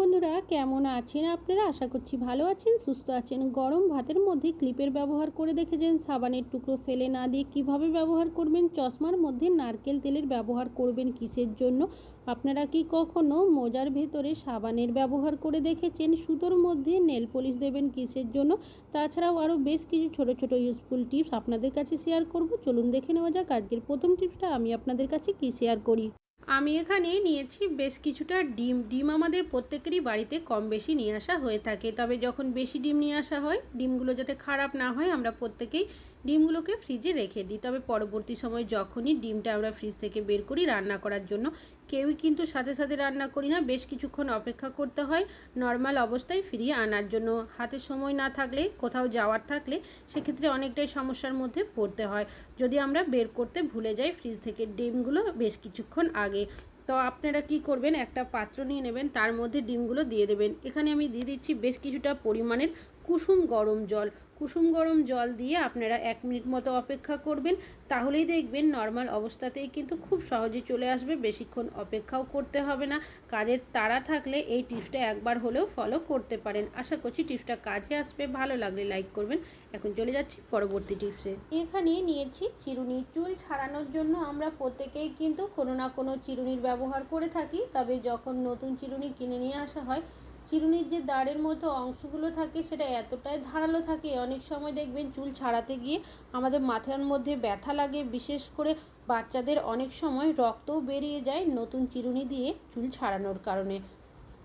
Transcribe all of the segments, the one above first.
বন্ধুরা, কেমন আছেন আপনারা? আশা করছি ভালো আছেন, সুস্থ আছেন। গরম ভাতের মধ্যে ক্লিপের ব্যবহার করে দেখেছেন। সাবানের টুকরো ফেলে না দিয়ে কীভাবে ব্যবহার করবেন? চশমার মধ্যে নারকেল তেলের ব্যবহার করবেন কিসের জন্য? আপনারা কি কখনো মোজার ভেতরে সাবানের ব্যবহার করে দেখেছেন? সুতোর মধ্যে নেল পলিশ দেবেন কিসের জন্য? তাছাড়াও আরও বেশ কিছু ছোট ছোট ইউজফুল টিপস আপনাদের কাছে শেয়ার করব। চলুন দেখে নেওয়া যাক আজকের প্রথম টিপসটা আমি আপনাদের কাছে কি শেয়ার করি? আমি এখানে নিয়েছি বেশ কিছুটা ডিম। ডিম আমাদের প্রত্যেকেরই বাড়িতে কম বেশি নিয়ে আসা হয়ে থাকে। তবে যখন বেশি ডিম নিয়ে আসা হয়, ডিমগুলো যাতে খারাপ না হয়, আমরা প্রত্যেকেই ডিমগুলোকে ফ্রিজে রেখে দিই। তবে পরবর্তী সময় যখনই ডিমটা আমরা ফ্রিজ থেকে বের করি রান্না করার জন্য কেউই কিন্তু সাথে সাথে রান্না করি না, বেশ কিছুক্ষণ অপেক্ষা করতে হয় নর্মাল অবস্থায় ফিরিয়ে আনার জন্য। হাতে সময় না থাকলে, কোথাও যাওয়ার থাকলে, সেক্ষেত্রে অনেকটাই সমস্যার মধ্যে পড়তে হয়। যদি আমরা বের করতে ভুলে যাই ফ্রিজ থেকে ডিমগুলো বেশ কিছুক্ষণ আগে। তো আপনারা কি করবেন? একটা পাত্র নিয়ে নেবেন, তার মধ্যে ডিমগুলো দিয়ে দেবেন। এখানে আমি দিয়ে দিচ্ছি বেশ কিছুটা পরিমাণের কুসুম গরম জল। কুসুম গরম জল দিয়ে আপনারা এক মিনিট মতো অপেক্ষা করবেন, তাহলেই দেখবেন নর্মাল অবস্থাতেই কিন্তু খুব সহজে চলে আসবে, বেশিক্ষণ অপেক্ষাও করতে হবে না। কাজের তাড়া থাকলে এই টিপসটা একবার হলেও ফলো করতে পারেন। আশা করছি টিপসটা কাজে আসবে, ভালো লাগলে লাইক করবেন। এখন চলে যাচ্ছি পরবর্তী টিপসে। এখানে নিয়েছি চিরুনি। চুল ছাড়ানোর জন্য আমরা প্রত্যেকেই কিন্তু কোনো না কোনো চিরুনির ব্যবহার করে থাকি, তবে যখন নতুন চিরুনি কিনে নিয়ে আসা হয় চিরুনির যে দাঁড়ের মতো অংশগুলো থাকে, সেটা এতটাই ধারালো থাকে, অনেক সময় দেখবেন চুল ছাড়াতে গিয়ে আমাদের মাথার মধ্যে ব্যথা লাগে, বিশেষ করে বাচ্চাদের অনেক সময় রক্তও বেরিয়ে যায় নতুন চিরুনি দিয়ে চুল ছাড়ানোর কারণে।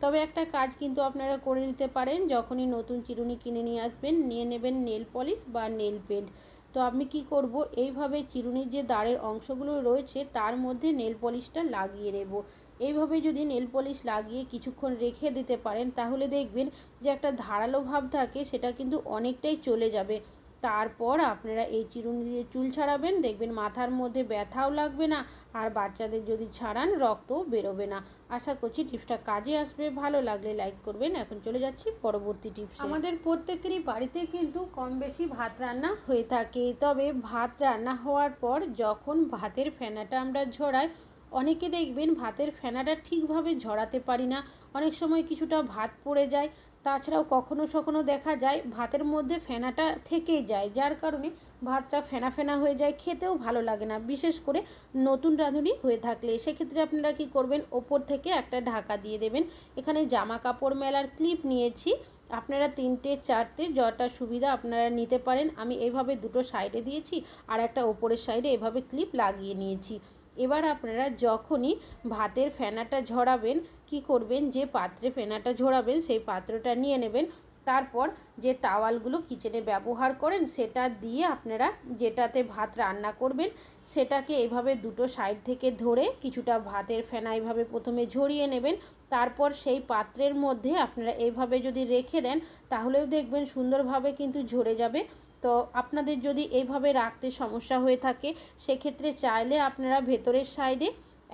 তবে একটা কাজ কিন্তু আপনারা করে নিতে পারেন, যখনই নতুন চিরুনি কিনে নিয়ে আসবেন, নিয়ে নেবেন নেল পলিশ বা নেল পেন্ট। তো আমি কি করব, এইভাবে চিরুনির যে দাঁড়ের অংশগুলো রয়েছে, তার মধ্যে নেল পলিশটা লাগিয়ে নেব এইভাবে যদি নেল পলিশ লাগিয়ে কিছুক্ষণ রেখে দিতে পারেন, তাহলে দেখবেন যে একটা ধারালো ভাব থাকে, সেটা কিন্তু অনেকটাই চলে যাবে। তারপর আপনারা এই চিরুনি দিয়ে চুল ছাড়াবেন, দেখবেন মাথার মধ্যে ব্যথাও লাগবে না, আর বাচ্চাদের যদি ছাড়ান, রক্তও বেরোবে না। আশা করছি টিপসটা কাজে আসবে। ভালো লাগলে লাইক করবেন। এখন চলে যাচ্ছি পরবর্তী টিপস। আমাদের প্রত্যেকেরই বাড়িতে কিন্তু কম বেশি ভাত রান্না হয়ে থাকে। তবে ভাত রান্না হওয়ার পর যখন ভাতের ফেনাটা আমরা ঝরাই অনেকে দেখবেন ভাতের ফেনাটা ঠিকভাবে ঝরাতে পারি না। অনেক সময় কিছুটা ভাত পড়ে যায়। তাছাড়াও কখনো সখনো দেখা যায় ভাতের মধ্যে ফেনাটা থেকেই যায়, যার কারণে ভাতটা ফেনা ফেনা হয়ে যায়, খেতেও ভালো লাগে না। বিশেষ করে নতুন রাঁধুনি হয়ে থাকলে। সেক্ষেত্রে আপনারা কি করবেন? ওপর থেকে একটা ঢাকা দিয়ে দেবেন। এখানে জামা কাপড় মেলার ক্লিপ নিয়েছি। আপনারা তিনটে, চারটে যটা সুবিধা আপনারা নিতে পারেন। আমি এইভাবে দুটো সাইডে দিয়েছি আর একটা ওপরের সাইডে এভাবে ক্লিপ লাগিয়ে নিয়েছি। এবার আপনারা যখনই ভাতের ফেনাটা ঝরাবেন, কি করবেন? যে পাত্রে ফেনাটা ঝরাবেন, সেই পাত্রটা নিয়ে নেবেন। তারপর যে তাওয়ালগুলো কিচেনে ব্যবহার করেন, সেটা দিয়ে আপনারা যেটাতে ভাত রান্না করবেন, সেটাকে এভাবে দুটো সাইড থেকে ধরে কিছুটা ভাতের ফেনা এভাবে প্রথমে ঝরিয়ে নেবেন। তারপর সেই পাত্রের মধ্যে আপনারা এইভাবে যদি রেখে দেন, তাহলেও দেখবেন সুন্দরভাবে কিন্তু ঝরে যাবে। তো আপনাদের যদি এইভাবে রাখতে সমস্যা হয়ে থাকে, সেক্ষেত্রে চাইলে আপনারা ভেতরের সাইডে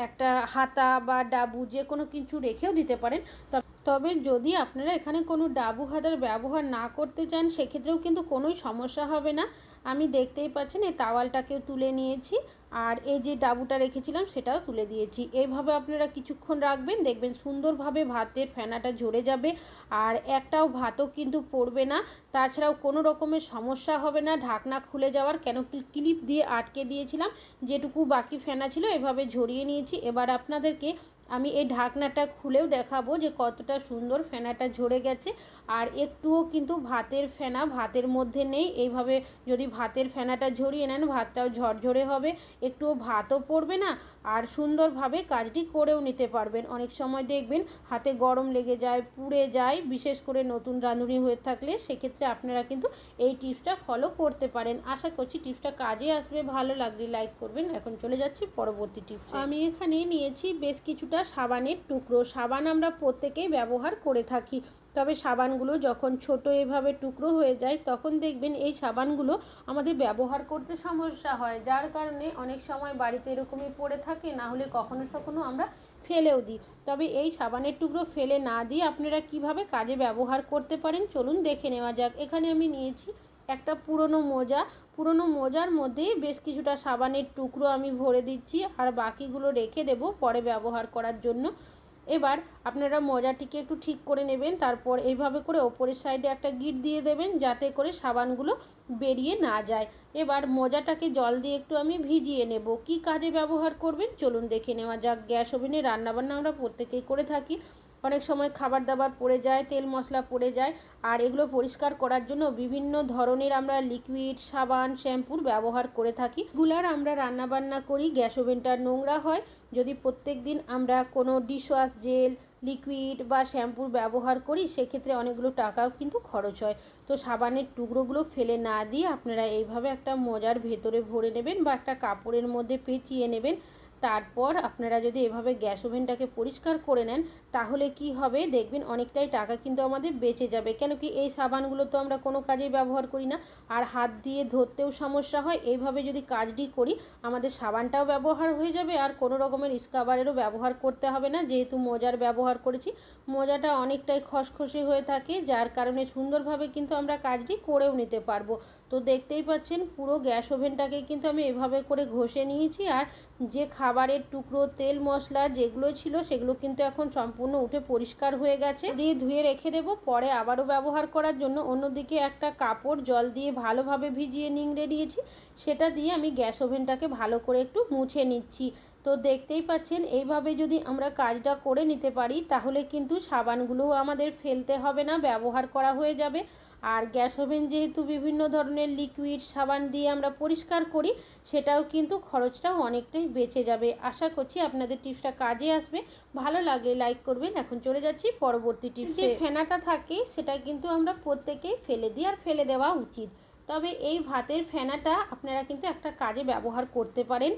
একটা হাতা বা ডাবু যে কোনো কিছু রেখেও দিতে পারেন। তবে যদি আপনারা এখানে কোনো ডাবু হাতার ব্যবহার না করতে চান, সেক্ষেত্রেও কিন্তু কোনোই সমস্যা হবে না। আমি দেখতেই পাচ্ছেন, এই তাওয়ালটাকেও তুলে নিয়েছি আর এই যে ডাবুটা রেখেছিলাম, সেটাও তুলে দিয়েছি। এইভাবে আপনারা কিছুক্ষণ রাখবেন, দেখবেন সুন্দরভাবে ভাতের ফেনাটা ঝরে যাবে আর একটাও ভাতও কিন্তু পড়বে না। তাছাড়াও কোনো রকমের সমস্যা হবে না, ঢাকনা খুলে যাওয়ার। কেন ক্লিপ দিয়ে আটকে দিয়েছিলাম, যেটুকু বাকি ফেনা ছিল, এভাবে ঝরিয়ে নিয়েছি। এবার আপনাদেরকে আমি এই ঢাকনাটা খুলেও দেখাবো যে কতটা সুন্দর ফেনাটা ঝরে গেছে। আর একটুও কিন্তু ভাতের ফেনা ভাতের মধ্যে নেই। এইভাবে যদি ভাতের ফেনাটা ঝরিয়ে নেন, ভাতটাও ঝরঝরে হবে। একটুও ভাতও পড়বে না আর সুন্দরভাবে কাজটি করেও নিতে পারবেন। অনেক সময় দেখবেন হাতে গরম লেগে যায়, পুড়ে যায়, বিশেষ করে নতুন রাঁধুনি হয়ে থাকলে সেক্ষেত্রে আপনারা কিন্তু এই টিপসটা ফলো করতে পারেন। আশা করছি টিপসটা কাজে আসবে। ভালো লাগলে লাইক করবেন। এখন চলে যাচ্ছি পরবর্তী টিপস। আমি এখানে নিয়েছি বেশ কিছুটা সাবানের টুকরো। সাবান আমরা প্রত্যেকেই ব্যবহার করে থাকি। তবে সাবানগুলো যখন ছোট এভাবে টুকরো হয়ে যায়, তখন দেখবেন এই সাবানগুলো আমাদের ব্যবহার করতে সমস্যা হয়। যার কারণে অনেক সময় বাড়িতে এরকমই পড়ে থাকে, না হলে কখনো সখনো আমরা ফেলেও দিই। তবে এই সাবানের টুকরো ফেলে না দিয়ে আপনারা কীভাবে কাজে ব্যবহার করতে পারেন, চলুন দেখে নেওয়া যাক। এখানে আমি নিয়েছি একটা পুরনো মোজা। পুরনো মোজার মধ্যে বেশ কিছুটা সাবানের টুকরো আমি ভরে দিচ্ছি, আর বাকিগুলো রেখে দেব পরে ব্যবহার করার জন্য। এবার আপনারা মজাটিকে একটু ঠিক করে নেবেন, তারপর এইভাবে করে ওপরের সাইডে একটা গিট দিয়ে দেবেন যাতে করে সাবানগুলো বেরিয়ে না যায়। এবার মজাটাকে জল দিয়ে একটু আমি ভিজিয়ে নেব। কি কাজে ব্যবহার করবেন? চলুন দেখে নেওয়া যাক। গ্যাস ওভেনে রান্নাবান্না আমরা প্রত্যেকেই করে থাকি। অনেক সময় খাবার দাবার পড়ে যায়, তেল মশলা পড়ে যায়, আর এগুলো পরিষ্কার করার জন্য বিভিন্ন ধরনের আমরা লিকুইড সাবান শ্যাম্পুর ব্যবহার করে থাকি। গুলার আমরা রান্নাবান্না করি, গ্যাস ওভেনটা নোংরা হয়। যদি প্রত্যেক দিন আমরা কোনো ডিশওয়াশ জেল লিকুইড বা শ্যাম্পুর ব্যবহার করি, সেক্ষেত্রে অনেকগুলো টাকাও কিন্তু খরচ হয়। তো সাবানের টুকরোগুলো ফেলে না দিয়ে আপনারা এইভাবে একটা মোজার ভেতরে ভরে নেবেন বা একটা কাপড়ের মধ্যে পেঁচিয়ে নেবেন। তারপর আপনারা যদি এভাবে গ্যাস ওভেনটাকে পরিষ্কার করে নেন, তাহলে কি হবে? দেখবেন অনেকটাই টাকা কিন্তু আমাদের বেঁচে যাবে। কেন কি এই সাবানগুলো তো আমরা কোনো কাজে ব্যবহার করি না। আর হাত দিয়ে ধরতেও সমস্যা হয়। এইভাবে যদি কাজটি করি, আমাদের সাবানটাও ব্যবহার হয়ে যাবে। আর কোনো রকমের স্কাবারেরও ব্যবহার করতে হবে না। যেহেতু মোজার ব্যবহার করেছি, মোজাটা অনেকটাই খসখসে হয়ে থাকে। যার কারণে সুন্দরভাবে কিন্তু আমরা কাজটি করেও নিতে পারব। তো দেখতেই পাচ্ছেন, পুরো গ্যাস ওভেনটাকে কিন্তু আমি এভাবে করে ঘষে নিয়েছি। আর যে খাবারের টুকরো, তেল, মশলা যেগুলো ছিল সেগুলো কিন্তু এখন সম্পূর্ণ উঠে পরিষ্কার হয়ে গেছে। দিয়ে ধুয়ে রেখে দেব, পরে আবারও ব্যবহার করার জন্য। অন্যদিকে একটা কাপড় জল দিয়ে ভালোভাবে ভিজিয়ে নিংড়ে নিয়েছি। সেটা দিয়ে আমি গ্যাস ওভেনটাকে ভালো করে একটু মুছে নিচ্ছি। তো দেখতেই পাচ্ছেন, এইভাবে যদি আমরা কাজটা করে নিতে পারি, তাহলে কিন্তু সাবানগুলোও আমাদের ফেলতে হবে না, ব্যবহার করা হয়ে যাবে। আর গ্যাস ওভেন যেহেতু বিভিন্ন ধরনের লিকুইড সাবান দিয়ে আমরা পরিষ্কার করি সেটাও কিন্তু খরচটাও অনেকটাই বেঁচে যাবে। আশা করছি আপনাদের টিপসটা কাজে আসবে। ভালো লাগলে লাইক করবেন। এখন চলে যাচ্ছি পরবর্তী টিপস যে ফেনাটা থাকে সেটা কিন্তু আমরা প্রত্যেকেই ফেলে দিই আর ফেলে দেওয়া উচিত। তবে এই ভাতের ফেনাটা আপনারা কিন্তু একটা কাজে ব্যবহার করতে পারেন।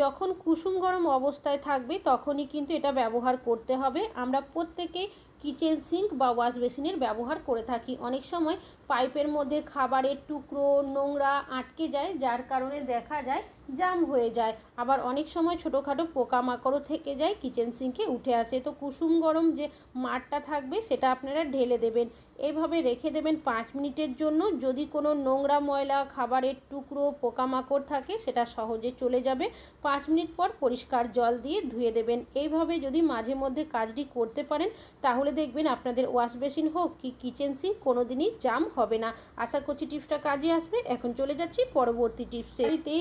যখন কুসুম গরম অবস্থায় থাকবে তখনই কিন্তু এটা ব্যবহার করতে হবে। আমরা প্রত্যেকেই কিচেন সিঙ্ক বা ওয়াশ বেসিনের ব্যবহার করে থাকি। অনেক সময় পাইপের মধ্যে খাবারের টুকরো, নোংরা আটকে যায়, যার কারণে দেখা যায় জাম হয়ে যায়। আবার অনেক সময় ছোটোখাটো পোকামাকড়ও থেকে যায় কিচেন সিঙ্কে উঠে আসে। তো কুসুম গরম যে মাঠটা থাকবে, সেটা আপনারা ঢেলে দেবেন। এইভাবে রেখে দেবেন পাঁচ মিনিটের জন্য। যদি কোনো নোংরা ময়লা, খাবারের টুকরো, পোকামাকড় থাকে, সেটা সহজে চলে যাবে। পাঁচ মিনিট পর পরিষ্কার জল দিয়ে ধুয়ে দেবেন। এইভাবে যদি মাঝে মধ্যে কাজটি করতে পারেন, তাহলে দেখবেন আপনাদের ওয়াশ বেসিন হোক কি কিচেন সিঙ্ক কোনো দিনই জাম হবে না। আশা করছি টিপসটা কাজে আসবে। এখন চলে যাচ্ছি পরবর্তী টিপসে। এতে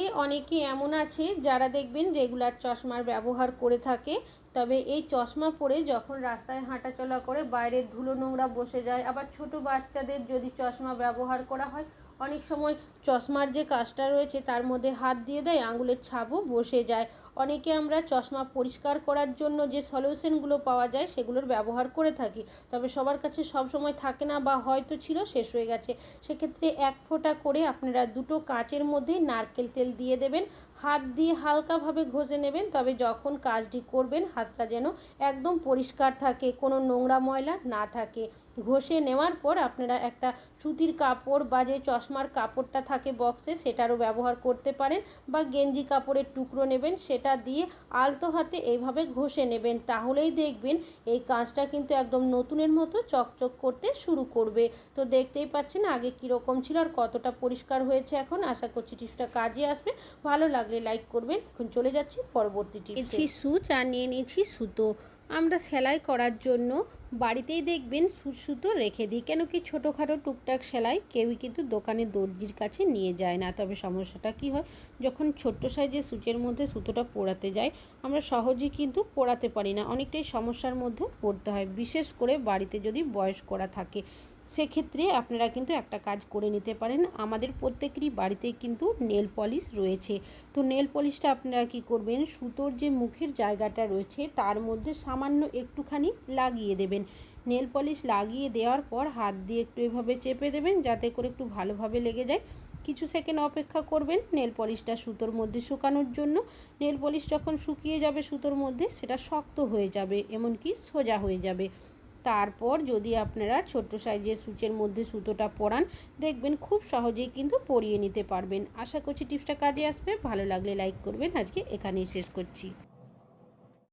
অনেকে এমন আছে? যারা দেখবেন রেগুলার চশমার ব্যবহার করে থাকে, তবে এই চশমা পরে যখন রাস্তায় হাঁটাচলা করে, বাইরের ধুলো নোংরা বসে যায়, আবার ছোট বাচ্চাদের যদি চশমা ব্যবহার করা হয়, অনেক সময় চশমার যে কাজটা রয়েছে তার মধ্যে হাত দিয়ে দেয়, আঙুলের ছাপও বসে যায়। অনেকে আমরা চশমা পরিষ্কার করার জন্য যে সলিউশনগুলো পাওয়া যায় সেগুলোর ব্যবহার করে থাকি। তবে সবার কাছে সব সময় থাকে না বা হয়তো ছিল, শেষ হয়ে গেছে। সেক্ষেত্রে এক ফোঁটা করে আপনারা দুটো কাচের মধ্যে নারকেল তেল দিয়ে দেবেন। হাত দিয়ে হালকাভাবে ঘষে নেবেন। তবে যখন কাজটি করবেন, হাতটা যেন একদম পরিষ্কার থাকে, কোনো নোংরা ময়লা না থাকে। ঘষে নেওয়ার পর আপনারা একটা সুতির কাপড় বা যে চশমার কাপড়টা থাকে বক্সে, সেটারও ব্যবহার করতে পারেন বা গেঞ্জি কাপড়ের টুকরো নেবেন, সেটা দিয়ে আলতো হাতে এইভাবে ঘষে নেবেন। তাহলেই দেখবেন এই কাঁচটা কিন্তু একদম নতুনের মতো চকচক করতে শুরু করবে। তো দেখতেই পাচ্ছেন আগে কীরকম ছিল আর কতটা পরিষ্কার হয়েছে এখন। আশা করছি টিপসটা কাজে আসবে। ভালো লাগলে লাইক করবেন। এখন চলে যাচ্ছি পরবর্তী টিপস। সুচ আর নিয়ে নিয়েছি সুতো। আমরা সেলাই করার জন্য বাড়িতেই দেখবেন সুসুতো রেখে দিই। কেন কি ছোটোখাটো টুকটাক সেলাই কেউই কিন্তু দোকানে দর্জির কাছে নিয়ে যায় না। তবে সমস্যাটা কি হয়? যখন ছোট্ট সাইজে সুচের মধ্যে সুতোটা পোড়াতে যায় আমরা সহজেই কিন্তু পোড়াতে পারি না। অনেকটাই সমস্যার মধ্যে পড়তে হয়। বিশেষ করে বাড়িতে যদি বয়স করা থাকে সেক্ষেত্রে আপনারা কিন্তু একটা কাজ করে নিতে পারেন। আমাদের প্রত্যেকেরই বাড়িতে কিন্তু নেল পলিশ রয়েছে। তো নেল পলিশটা আপনারা কি করবেন? সুতোর যে মুখের জায়গাটা রয়েছে, তার মধ্যে সামান্য একটুখানি লাগিয়ে দেবেন। নেল পলিশ লাগিয়ে দেওয়ার পর হাত দিয়ে একটু এভাবে চেপে দেবেন, যাতে করে একটু ভালোভাবে লেগে যায়। কিছু সেকেন্ড অপেক্ষা করবেন নেল পলিশটা সুতোর মধ্যে শুকানোর জন্য। নেল পলিশ যখন শুকিয়ে যাবে সুতোর মধ্যে, সেটা শক্ত হয়ে যাবে, এমনকি সোজা হয়ে যাবে। তারপর যদি আপনারা ছোট্ট সাইজের সুচের মধ্যে সুতোটা পরান, দেখবেন খুব সহজেই কিন্তু পরিয়ে নিতে পারবেন। আশা করছি টিপসটা কাজে আসবে। ভালো লাগলে লাইক করবেন। আজকে এখানেই শেষ করছি।